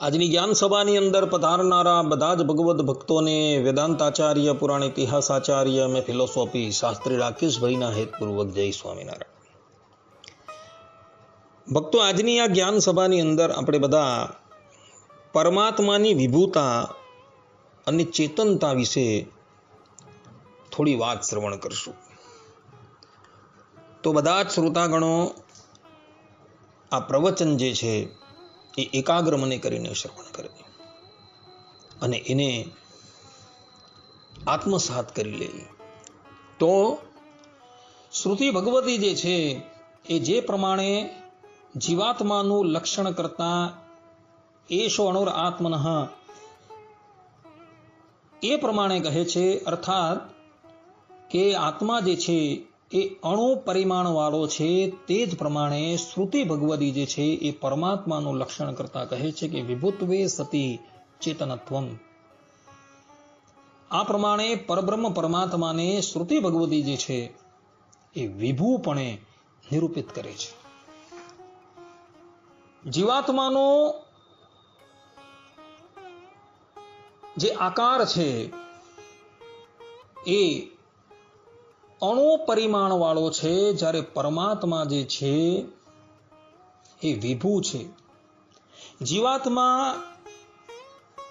આજની જ્ઞાન સભાની અંદર પધારનારા બધા જ ભગવદ્ ભક્તોને વેદાંતાચાર્ય પુરાણ ઇતિહાસાચાર્ય અને ફિલોસોફી શાસ્ત્રી રાકેશભાઈના હેતપૂર્વક જય સ્વામિનારાયણ. ભક્તો, આજની આ જ્ઞાન સભાની અંદર આપણે બધા પરમાત્માની વિભૂતા અને ચેતનતા વિશે થોડી વાત શ્રવણ કરશું. તો બધા જ શ્રોતાગણો, આ પ્રવચન જે છે એ એકાગ્ર મને કરીને શ્રવણ કરે અને એને આત્મસાત કરી લે. તો શ્રુતિ ભગવતી જે છે, એ જે પ્રમાણે જીવાત્માનું લક્ષણ કરતા એશો અણુર આત્મન એ પ્રમાણે કહે છે, અર્થાત કે આત્મા જે છે એ અણુ પરિમાણવાળો છે તે જ પ્રમાણે શ્રુતિ ભગવદી જે છે એ પરમાત્માનું લક્ષણ કરતા કહે છે કે વિભુત્વે સતી ચેતનત્વમ. આ પ્રમાણે પરબ્રહ્મ પરમાત્માને શ્રુતિ ભગવદી જે છે એ વિભુપણે નિરૂપિત કરે છે. જીવાત્માનો જે આકાર છે એ અણુ પરિમાણ વાળો છે, જ્યારે પરમાત્મા જે છે એ વિભુ છે. જીવાત્મા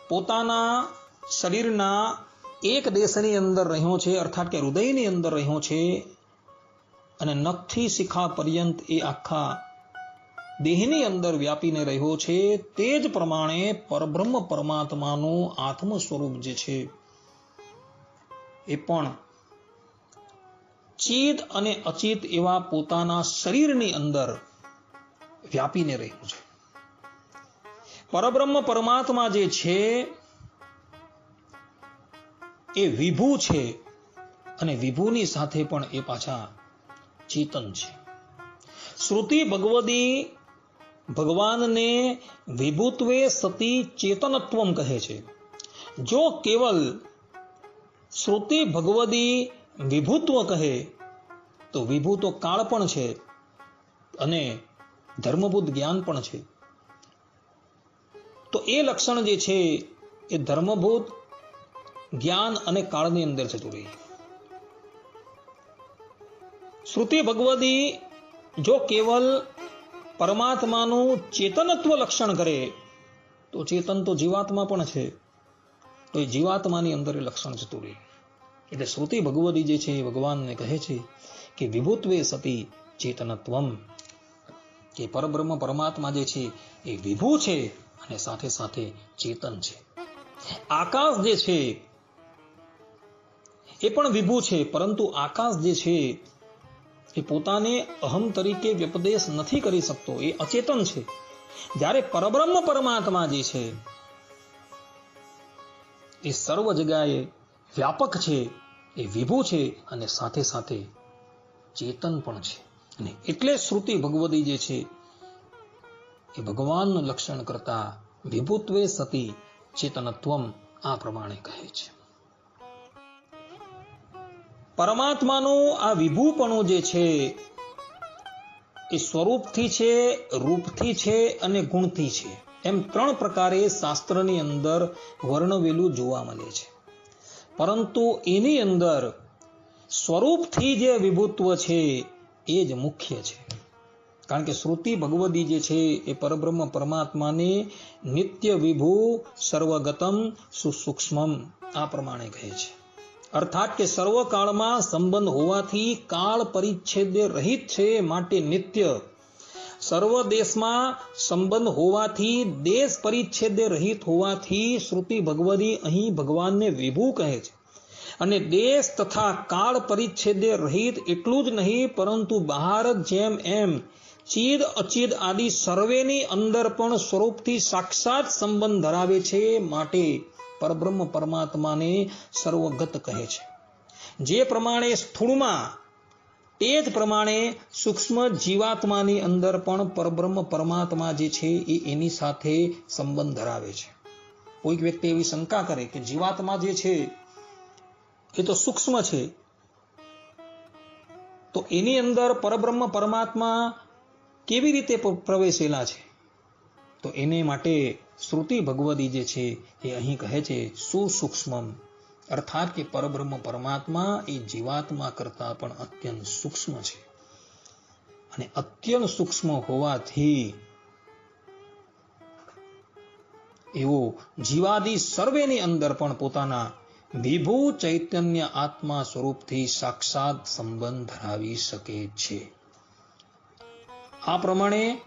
પોતાના શરીરના એક દેશની અંદર રહ્યો છે, અર્થાત કે હૃદયની અંદર રહ્યો છે અને નખથી શિખા પર્યંત એ આખા દેહની અંદર વ્યાપીને રહ્યો છે. તે જ પ્રમાણે પરબ્રહ્મ પરમાત્માનું આત્મ સ્વરૂપ જે છે એ પણ ચિત અને અચિત એવા પોતાના શરીરની અંદર વ્યાપીને રહ્યું છે. પરબ્રહ્મ પરમાત્મા જે છે, એ વિભુ છે અને વિભુની સાથે પણ એ પાછા ચેતન છે. શ્રુતિ ભગવદી ભગવાનને વિભુત્વે સતી ચેતનત્વમ કહે છે. જો કેવલ શ્રુતિ ભગવદી વિભુત્વ કહે, તો વિભુ તો કાળ પણ છે અને ધર્મભૂત જ્ઞાન પણ છે. તો એ લક્ષણ જે છે, એ ધર્મભૂત જ્ઞાન અને કાળની અંદર જતું રહી શ્રુતિ ભગવદી જો કેવલ પરમાત્માનું ચેતનત્વ લક્ષણ કરે, તો ચેતન તો જીવાત્મા પણ છે, તો એ જીવાત્માની અંદર એ લક્ષણ જતું રહે એટલે શ્રુતિ ભગવદી જે છે એ ભગવાનને કહે છે કે વિભુત્વે સતી ચેતનત્વમ, કે પરબ્રહ્મ પરમાત્મા જે છે એ વિભુ છે અને સાથે સાથે ચેતન છે. આકાશ જે છે એ પણ વિભુ છે, પરંતુ આકાશ જે છે એ પોતાને અહમ તરીકે વ્યપદેશ નથી કરી શકતો, એ અચેતન છે. જ્યારે પરબ્રહ્મ પરમાત્મા જે છે એ સર્વ જગ્યાએ વ્યાપક છે, એ વિભુ છે અને સાથે સાથે ચેતન પણ છે. અને એટલે શ્રુતિ ભગવદી જે છે, એ ભગવાનનું લક્ષણ કરતા વિભુત્વે સતી ચેતનત્વમ આ પ્રમાણે કહે છે. પરમાત્માનું આ વિભુપણું જે છે, એ સ્વરૂપથી છે, રૂપથી છે અને ગુણથી છે. એમ ત્રણ પ્રકારે શાસ્ત્રની અંદર વર્ણવેલું જોવા મળે છે. પરંતુ એની અંદર સ્વરૂપથી જે વિભુત્વ છે, એ જ મુખ્ય છે. કારણ કે શ્રુતિ ભગવદી જે છે, એ પરબ્રહ્મ પરમાત્માને નિત્ય વિભુ સર્વગતમ સુસૂક્ષ્મમ આ પ્રમાણે કહે છે. અર્થાત કે સર્વકાળમાં સંબંધ હોવાથી કાળ પરિચ્છેદ રહિત છે, માટે નિત્ય સર્વ દેશમાં સંબંધ હોવાથી, દેશ પરિચ્છેદે રહિત હોવાથી શ્રુતિ ભગવદી અહીં ભગવાનને વિભુ કહે છે. અને દેશ તથા કાળ પરિચ્છેદે રહિત એટલું જ નહીં, પરંતુ બહાર જેમ એમ, ચિદ, અચિદ આદિ સર્વેની અંદર પણ સ્વરૂપથી સાક્ષાત સંબંધ ધરાવે છે માટે પરબ્રહ્મ પરમાત્માને સર્વગત કહે છે. જે પ્રમાણે સ્થૂળમાં તે જ પ્રમાણે સૂક્ષ્મ જીવાત્માની અંદર પણ પરબ્રહ્મ પરમાત્મા જે છે એ એની સાથે સંબંધ ધરાવે છે. કોઈક વ્યક્તિ એવી શંકા કરે કે જીવાત્મા જે છે એ તો સૂક્ષ્મ છે. તો એની અંદર પરબ્રહ્મ પરમાત્મા કેવી રીતે પ્રવેશેલા છે? તો એને માટે શ્રુતિ ભગવદી જે છે એ અહીં કહે છે, સુસૂક્ષ્મમ. અર્થાત કે પરબ્રહ્મ પરમાત્મા એ જીવાત્મા કરતા પણ અત્યંત સૂક્ષ્મ છે. અને અત્યંત સૂક્ષ્મ હોવાથી એવો જીવાદી સર્વેની અંદર પણ પોતાના વિભુ ચૈતન્ય આત્મા સ્વરૂપથી સાક્ષાત સંબંધ ધરાવી શકે છે. આ પ્રમાણે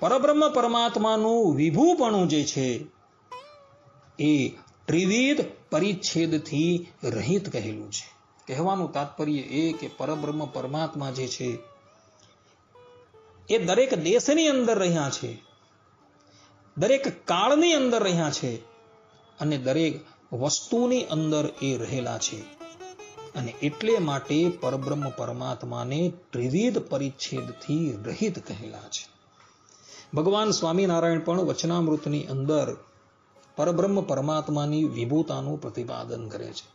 પરબ્રહ્મ પરમાત્માનું વિભુપણું જે છે એ ત્રિવિધ પરિચ્છેદથી રહિત કહેલું છે. કહેવાનું તાત્પર્ય એ કે પરબ્રહ્મ પરમાત્મા જે છે, એ દરેક દેશની અંદર રહ્યા છે, દરેક કાળની અંદર રહ્યા છે અને દરેક વસ્તુની અંદર એ રહેલા છે. અને એટલે માટે પરબ્રહ્મ પરમાત્માને ત્રિવિધ પરિચ્છેદથી રહિત કહેલા છે. ભગવાન સ્વામિનારાયણ પણ વચનામૃતની અંદર પરબ્રહ્મ પરમાત્માની વિભૂતાનું પ્રતિપાદન કરે છે.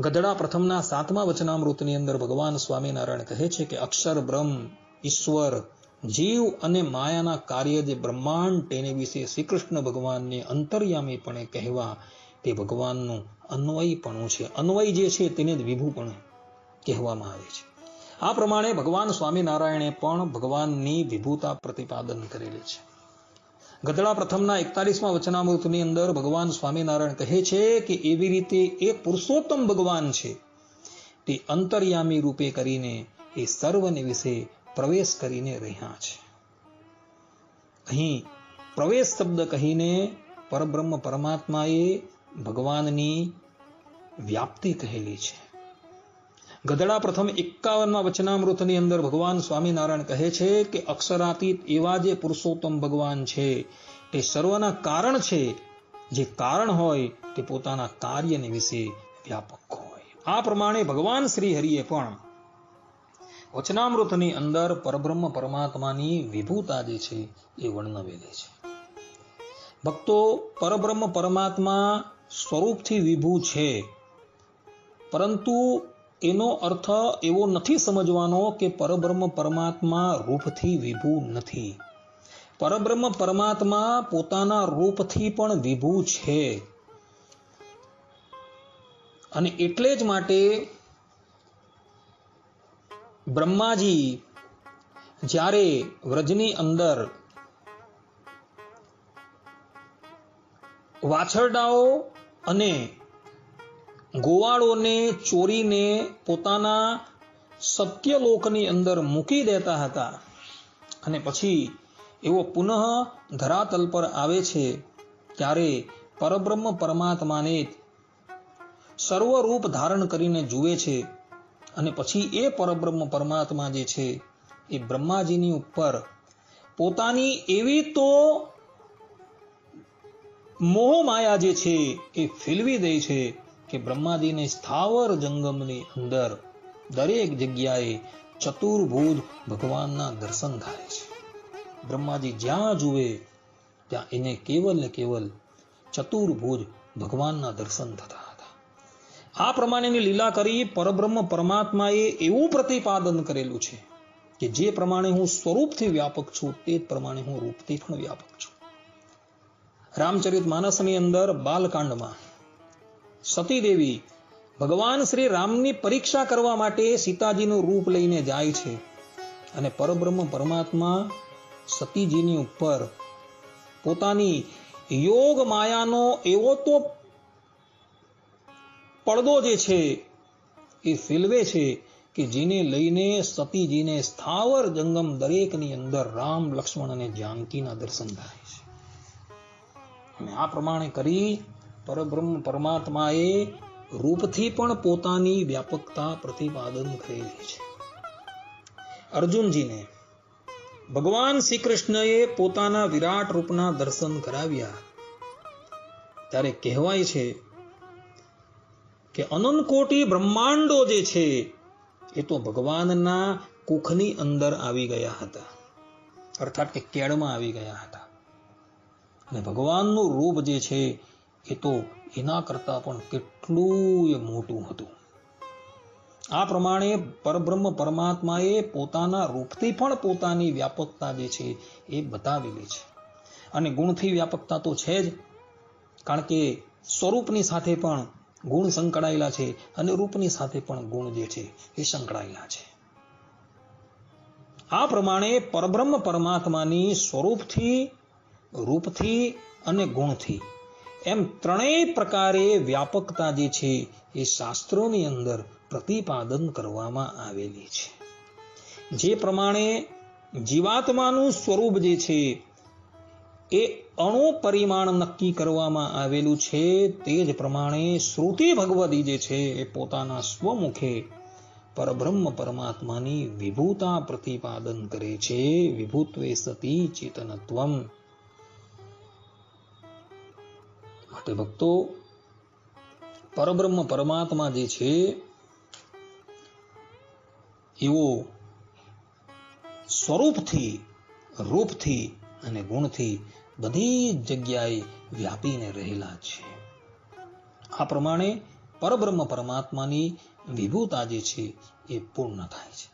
ગધડા પ્રથમના સાતમા વચનામૃતની અંદર ભગવાન સ્વામિનારાયણ કહે છે કે અક્ષર બ્રહ્મ, ઈશ્વર, જીવ અને માયાના કાર્ય જે બ્રહ્માંડ તેને વિશે શ્રી ભગવાનને અંતર્યામીપણે કહેવા તે ભગવાનનું અન્વયપણું છે. અન્વય જે છે તેને જ વિભુપણું કહેવામાં આવે છે. આ પ્રમાણે ભગવાન સ્વામિનારાયણે પણ ભગવાનની વિભૂતા પ્રતિપાદન કરેલી છે. ગધડા પ્રથમના એકતાલીસમાં વચનામૃતની અંદર ભગવાન સ્વામિનારાયણ કહે છે કે એવી રીતે એક પુરુષોત્તમ ભગવાન છે. તે અંતર્યામી રૂપે કરીને એ સર્વને વિશે પ્રવેશ કરીને રહ્યા છે. અહીં પ્રવેશ શબ્દ કહીને પરબ્રહ્મ પરમાત્માએ ભગવાનની વ્યાપ્તિ કહેલી છે. ગધડા પ્રથમ એકાવનમાં વચનામૃતની અંદર ભગવાન સ્વામિનારાયણ કહે છે કે અક્ષરાતીત એવા જે પુરુષોત્તમ ભગવાન છે, તે સર્વના કારણ છે. જે કારણ હોય, તે પોતાના કાર્યને વિશે વ્યાપક હોય. આ પ્રમાણે ભગવાન શ્રી હરિએ પણ વચનામૃતની અંદર પરબ્રહ્મ પરમાત્માની વિભૂતા જે છે, એ વર્ણવેલી છે. ભક્તો, પરબ્રહ્મ પરમાત્મા સ્વરૂપથી વિભૂ છે. પરંતુ એનો અર્થ એવો નથી સમજવાનો કે પરબ્રહ્મ પરમાત્મા રૂપથી વિભૂ નથી. પરબ્રહ્મ પરમાત્મા પોતાના રૂપથી પણ વિભૂ છે. અને એટલે જ માટે બ્રહ્માજી જ્યારે વ્રજની અંદર વાછરડાઓ અને ગોવાળોને ચોરીને પોતાના સત્યલોકની અંદર મૂકી દેતા હતા. અને પછી એવો પુનઃ ધરાતલ પર આવે છે ત્યારે પરબ્રહ્મ પરમાત્માને સર્વરૂપ ધારણ કરીને જુએ છે અને પછી એ પરબ્રહ્મ પરમાત્મા જે છે એ બ્રહ્માજીની ઉપર પોતાની એવી તો મોહ માયા જે છે એ ફેલવી દે છે કે બ્રહ્માજીને સ્થાવર જંગમની અંદર દરેક જગ્યાએ ચતુર્ભુજ ભગવાનના દર્શન થાય છે. બ્રહ્માજી જ્યાં જુએ, ત્યાં એને કેવલ ને કેવલ ચતુર્ભુજ ભગવાનના દર્શન થતા હતા. આ પ્રમાણેની લીલા કરી પરબ્રહ્મ પરમાત્માએ એવું પ્રતિપાદન કરેલું છે કે જે પ્રમાણે હું સ્વરૂપથી વ્યાપક છું, તે પ્રમાણે હું રૂપથી પણ વ્યાપક છું. રામચરિત માનસની અંદર બાલકાંડમાં સતી દેવી ભગવાન શ્રી રામની પરીક્ષા કરવા માટે સીતાજીનું રૂપ લઈને જાય છે અને પરબ્રહ્મ પરમાત્મા સતીજીની ઉપર પોતાની યોગ માયાનો એવો તો પડદો જે છે એ ફેલવે છે કે જેને લઈને સતીજીને સ્થાવર જંગમ દરેકની અંદર રામ લક્ષ્મણ અને જાનકીના દર્શન થાય છે. અને આ પ્રમાણે કરી પરબ્રહ્મ પરમાત્માએ રૂપથી પણ પોતાની વ્યાપકતા પ્રતિપાદન કરેલી છે. અર્જુનજીને ભગવાન શ્રી કૃષ્ણએ પોતાના વિરાટ રૂપના દર્શન કરાવ્યા. ત્યારે કહેવાય છે કે અનંતકોટી બ્રહ્માંડો જે છે, એ તો ભગવાનના કુખની અંદર આવી ગયા હતા. અર્થાત કે કેળમાં આવી ગયા હતા. અને ભગવાનનું રૂપ જે છે એ તો એના કરતાં પણ કેટલું મોટું હતું. આ પ્રમાણે પરબ્રહ્મ પરમાત્માએ પોતાના રૂપથી પણ પોતાની વ્યાપકતા જે છે એ બતાવેલી છે. અને ગુણથી વ્યાપકતા તો છે જ, કારણ કે સ્વરૂપની સાથે પણ ગુણ સંકળાયેલા છે અને રૂપની સાથે પણ ગુણ જે છે એ સંકળાયેલા છે. આ પ્રમાણે પરબ્રહ્મ પરમાત્માની સ્વરૂપથી, રૂપથી અને ગુણથી એમ ત્રણેય પ્રકારે વ્યાપકતા જે છે એ શાસ્ત્રોની અંદર પ્રતિપાદન કરવામાં આવેલી છે. જે પ્રમાણે જીવાત્માનું સ્વરૂપ જે છે એ અણુ પરિમાણ નક્કી કરવામાં આવેલું છે તે જ પ્રમાણે શ્રુતિ ભગવતી જે છે એ પોતાના સ્વમુખે પરબ્રહ્મ પરમાત્માની વિભૂતા પ્રતિપાદન કરે છે. વિભૂત્વે સતી ચેતનત્વમ. માટે ભક્તો, પરબ્રહ્મ પરમાત્મા જે છે, એવો સ્વરૂપથી, રૂપથી અને ગુણથી બધી જગ્યાએ વ્યાપીને રહેલા છે. આ પ્રમાણે પરબ્રહ્મ પરમાત્માની વિભૂતા જે છે, એ પૂર્ણ થાય છે.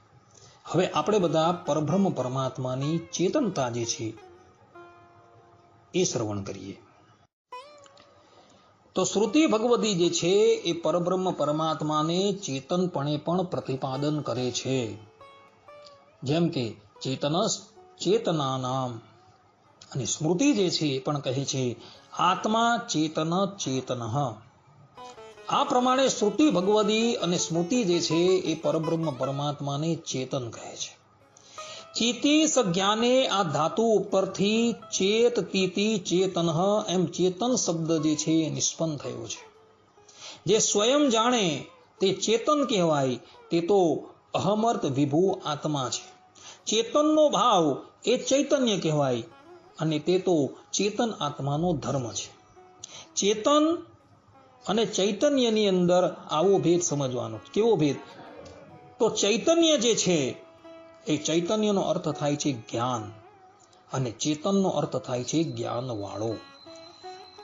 હવે આપણે બધા પરબ્રહ્મ પરમાત્માની ચેતનતા જે છે, એ શ્રવણ કરીએ. તો શ્રુતિ ભગવતી જે છે એ પરબ્રહ્મ પરમાત્માને ચેતનપણે પણ પ્રતિપાદન કરે છે. જેમ કે ચેતનસ નામ અને સ્મૃતિ જે છે એ પણ કહે છે, આત્મા ચેતન ચેતન. આ પ્રમાણે શ્રુતિ ભગવતી અને સ્મૃતિ જે છે એ પરબ્રહ્મ પરમાત્માને ચેતન કહે છે. ચેતી સજ્ઞાને આ ધાતુ ઉપરથી ચેત તીતી ચેતન એમ ચેતન શબ્દ જે છે એ નિષ્પન્ન થયો છે જે સ્વયં જાણે તે ચેતન કહેવાય તે તો અહમર્ત વિભુ આત્મા છે ચેતનનો ભાવ એ ચૈતન્ય કહેવાય અને તે તો ચેતન આત્માનો ધર્મ છે ચેતન અને ચૈતન્યની અંદર આવો ભેદ સમજવાનો, કેવો ભેદ? તો ચૈતન્ય જે છે એ ચૈતન્યનો અર્થ થાય છે જ્ઞાન અને ચેતનનો અર્થ થાય છે જ્ઞાનવાળો.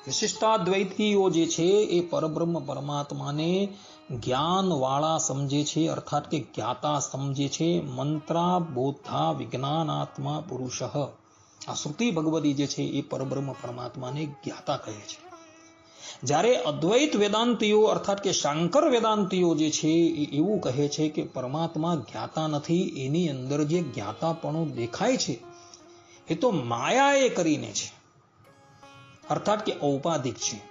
વિશિષ્ટાદ્વૈતીઓ જે છે એ પરબ્રહ્મ પરમાત્માને જ્ઞાનવાળા સમજે છે, અર્થાત કે જ્ઞાતા સમજે છે, મંત્રા બોધા વિજ્ઞાનાત્મા, પુરુષ. આ શ્રુતિ ભગવતી જે છે એ પરબ્રહ્મ પરમાત્માને જ્ઞાતા કહે છે. જ્યારે અદ્વૈત વેદાંતિઓ અર્થાત કે શાંકર વેદાંતિઓ જે છે એ એવું કહે છે કે પરમાત્મા જ્ઞાતા નથી, એની અંદર જે જ્ઞાતાપણું દેખાય છે, એ તો માયાએ કરીને છે. અર્થાત કે ઔપાધિક છે.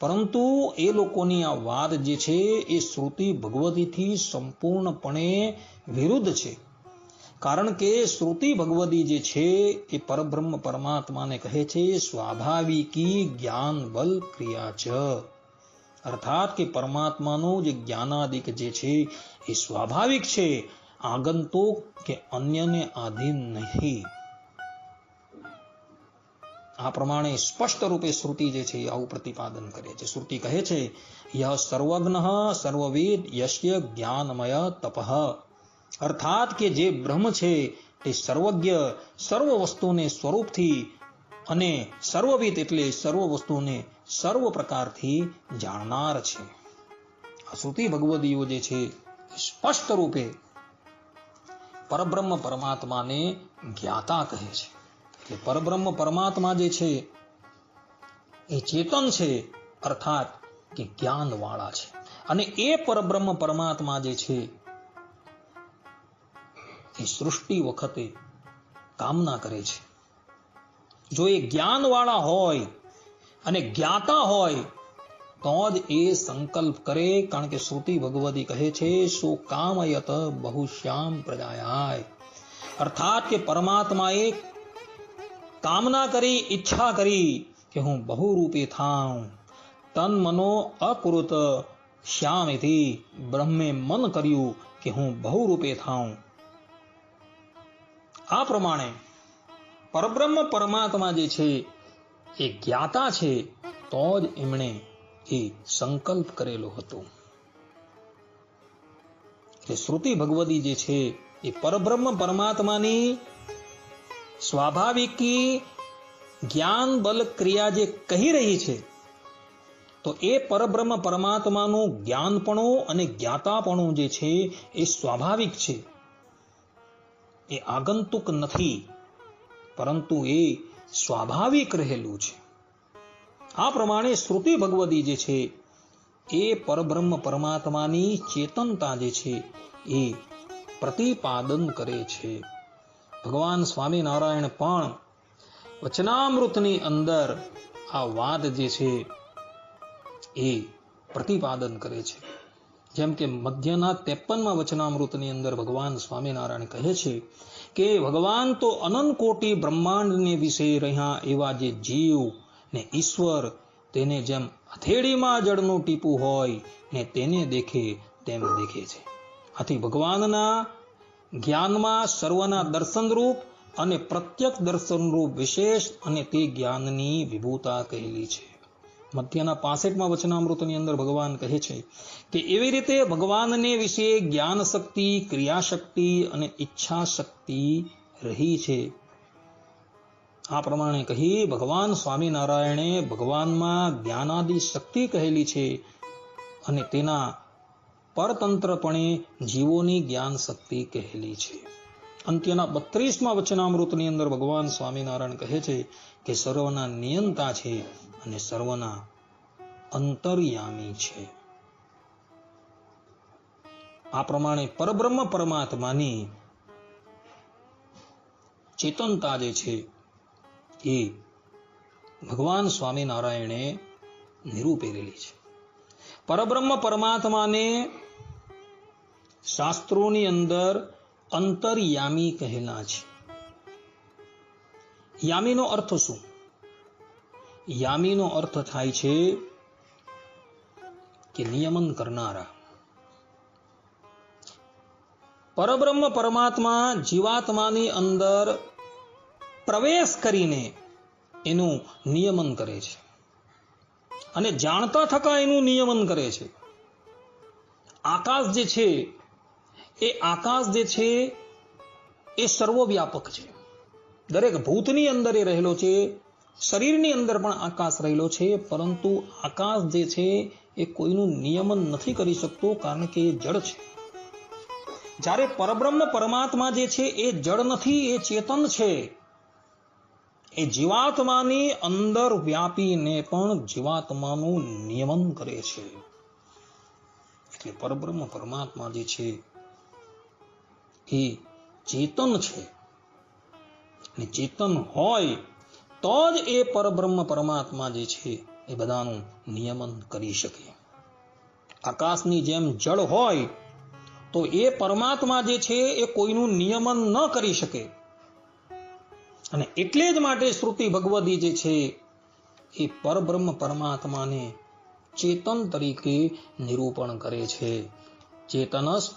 પરંતુ એ લોકોની આ વાત જે છે એ શ્રુતિ ભગવતીથી સંપૂર્ણપણે વિરુદ્ધ છે. કારણ કે શ્રુતિ ભગવતી જે છે એ પરબ્રહ્મ પરમાત્માને કહે છે સ્વાભાવિકી જ્ઞાન બલ ક્રિયા ચ. અર્થાત કે પરમાત્માનું જે જ્ઞાનાદિક જે છે એ સ્વાભાવિક છે, આગંતુક કે અન્યને આધીન નહીં. આ પ્રમાણે સ્પષ્ટ રૂપે શ્રુતિ જે છે આવું પ્રતિપાદન કરે છે. શ્રુતિ કહે છે યહ સર્વજ્ઞ સર્વવેદ યશ્ય જ્ઞાનમય તપઃ. અર્થાત કે જે બ્રહ્મ છે તે સર્વજ્ઞ સર્વ વસ્તુને સ્વરૂપથી અને સર્વવિદ એટલે સર્વ વસ્તુને સર્વ પ્રકારથી જાણનાર છે. આ ભગવદીઓ જે છે સ્પષ્ટ રૂપે પરબ્રહ્મ પરમાત્માને જ્ઞાતા કહે છે. એટલે પરબ્રહ્મ પરમાત્મા જે છે એ ચેતન છે, અર્થાત કે જ્ઞાનવાળા છે. અને એ પરબ્રહ્મ પરમાત્મા જે છે એ સૃષ્ટિ વખતે કામના કરે છે. જો એ જ્ઞાનવાળા હોય અને જ્ઞાતા હોય, તો જ એ સંકલ્પ કરે, કારણ કે શ્રુતિ ભગવતી કહે છે, સો કામયત બહુશ્યામ પ્રજાયાય. અર્થાત કે પરમાત્માએ કામના કરી, ઈચ્છા કરી કે હું બહુરૂપે થાઉં. તન મનો અકૃત શ્યામેથી બ્રહ્મે મન કર્યું કે હું બહુરૂપે થાઉં. આ પ્રમાણે પરબ્રહ્મ પરમાત્મા જે છે, એ જ્ઞાતા છે, તો જ એમણે એ સંકલ્પ કરેલો હતો. કે શ્રુતિ ભગવદી જે છે, એ પરબ્રહ્મ પરમાત્માની સ્વાભાવિકી જ્ઞાન બલ ક્રિયા જે કહી રહી છે, તો એ પરબ્રહ્મ પરમાત્માનું જ્ઞાનપણું અને જ્ઞાતાપણું જે છે, એ સ્વાભાવિક છે. એ આગંતુક નથી, પરંતુ એ સ્વાભાવિક રહેલું છે. આ પ્રમાણે શ્રુતિ ભગવદી જે છે, એ પરબ્રહ્મ પરમાત્માની ચેતનતા જે છે, એ પ્રતિપાદન કરે છે. ભગવાન સ્વામિનારાયણ પણ વચનામૃતની અંદર આ વાત જે છે, એ પ્રતિપાદન કરે છે. જેમ કે મધ્યના ત્રેપનમાં વચનામૃતની અંદર ભગવાન સ્વામિનારાયણ કહે છે કે, ભગવાન તો અનંત કોટી બ્રહ્માંડને વિશે રહ્યા એવા જે જીવ ને ઈશ્વર તેને જેમ હથેળીમાં જળનું ટીપું હોય ને તેને દેખે તેમ દેખે છે. આથી ભગવાનના જ્ઞાનમાં સર્વના દર્શનરૂપ અને પ્રત્યક્ષ દર્શનરૂપ વિશેષ અને તે જ્ઞાનની વિભૂતા કહેલી છે. મધ્યના પાસઠમાં વચનામૃતની અંદર ભગવાન કહે છે કે એવી રીતે ભગવાનને વિશે જ્ઞાન શક્તિ ક્રિયાશક્તિ અને ઈચ્છા શક્તિ રહી છે. આ પ્રમાણે કહી ભગવાન સ્વામિનારાયણે ભગવાનમાં જ્ઞાનાદિ શક્તિ કહેલી છે અને તેના પરતંત્રપણે જીવોની જ્ઞાન શક્તિ કહેલી છે. અંત્યના બત્રીસમાં વચનામૃતની અંદર ભગવાન સ્વામિનારાયણ કહે છે કે સર્વના નિયંતા છે. અને સર્વના અંતર્યામી છે. આ પ્રમાણે પરબ્રહ્મ પરમાત્માની ચેતનતા જે છે એ ભગવાન સ્વામિનારાયણે નિરૂપેલી છે. પરબ્રહ્મ પરમાત્માને શાસ્ત્રોની અંદર અંતર્યામી કહેલા છે. યામીનો અર્થ શું? યામીનો અર્થ થાય છે કે નિયમન કરનારા. પરબ્રહ્મ પરમાત્મા જીવાત્માની અંદર પ્રવેશ કરીને એનું નિયમન કરે છે. અને જાણતા થકા એનું નિયમન કરે છે. આકાશ જે છે, એ આકાશ જે છે, એ સર્વવ્યાપક છે. દરેક ભૂતની અંદર એ રહેલો છે શરીરની અંદર પણ આકાશ રહેલો છે, પરંતુ આકાશ જે છે એ કોઈનું નિયમન નથી કરી શકતો કારણ કે એ જળ છે. જ્યારે પરબ્રહ્મ પરમાત્મા જે છે એ જળ નથી, એ ચેતન છે, એ જીવાત્માની અંદર વ્યાપીને પણ જીવાત્માનું નિયમન કરે છે. એટલે પરબ્રહ્મ પરમાત્મા જે છે એ ચેતન છે. ચેતન હોય તો જ એ પરબ્રહ્મ પરમાત્મા જે છે, એ બધાનું નિયમન કરી શકે. આકાશની જેમ જળ હોય, તો એ પરમાત્મા જે છે, એ કોઈનું નિયમન ન કરી શકે. અને એટલે જ માટે શ્રુતિ ભગવદી જે છે, એ પરબ્રહ્મ પરમાત્માને ચેતન તરીકે નિરૂપણ કરે છે. ચેતનસ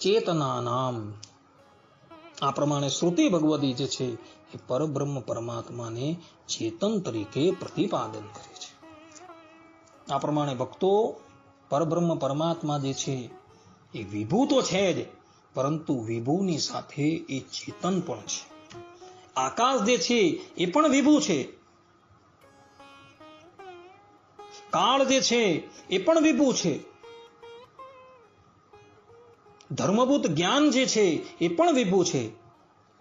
ચેતના નામ આ પ્રમાણે શ્રુતિ ભગવદી જે છે, એ પરબ્રહ્મ પરમાત્માને ચેતન તરીકે પ્રતિપાદન કરે છે. આ પ્રમાણે ભક્તો પરબ્રહ્મ પરમાત્મા જે છે, એ વિભૂ તો છે જ, પરંતુ વિભૂની સાથે એ ચેતન પણ છે. આકાશ જે છે, એ પણ વિભૂ છે. કાળ જે છે, એ પણ વિભૂ છે. ધર્મભૂત જ્ઞાન જે છે એ પણ વિભુ છે.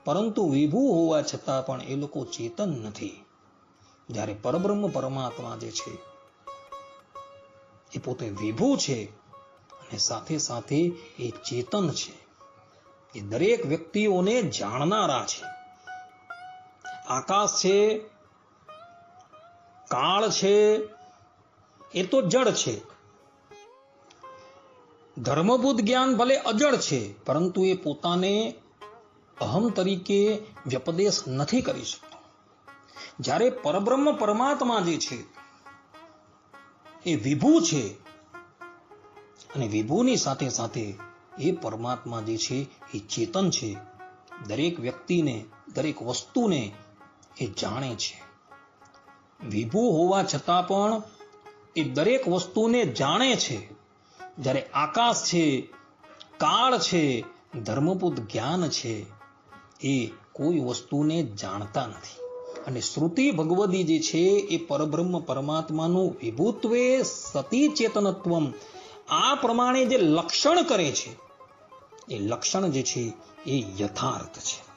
પરંતુ વિભુ હોવા છતાં પણ એ લોકો ચેતન નથી. જ્યારે પરબ્રહ્મ પરમાત્મા જે છે, એ પોતે વિભુ છે અને સાથે સાથે એ ચેતન છે. એ દરેક વ્યક્તિઓને જાણનારા છે. આકાશ છે, કાળ છે, એ તો જડ છે. ધર્મભૂત જ્ઞાન ભલે અજળ છે, પરંતુ એ પોતાને અહમ તરીકે વ્યપદેશ નથી કરી શકતો. જ્યારે પરબ્રહ્મ પરમાત્મા જે છે, એ વિભૂ છે, અને વિભૂની સાથે સાથે એ પરમાત્મા જે છે, એ ચેતન છે, દરેક વ્યક્તિને, દરેક વસ્તુને એ જાણે છે. વિભુ હોવા છતાં પણ એ દરેક વસ્તુને જાણે છે. જ્યારે આકાશ છે, કાળ છે, ધર્મપુત જ્ઞાન છે, એ કોઈ વસ્તુને જાણતા નથી. અને શ્રુતિ ભગવદી જે છે, એ પરબ્રહ્મ પરમાત્માનું વિભુત્વે સતી ચેતનત્વમ આ પ્રમાણે જે લક્ષણ કરે છે, એ લક્ષણ જે છે, એ યથાર્થ છે.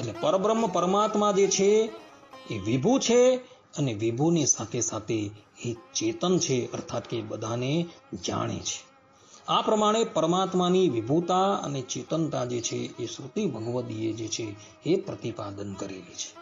એટલે પરબ્રહ્મ પરમાત્મા જે છે, એ વિભુ છે અને વિભુની સાથે સાથે એ ચેતન છે, અર્થાત કે બધાને જાણે છે. આ પ્રમાણે પરમાત્માની વિભૂતા અને ચેતનતા જે છે, એ શ્રુતિ ભગવદીએ જે છે, એ પ્રતિપાદન કરેલી છે.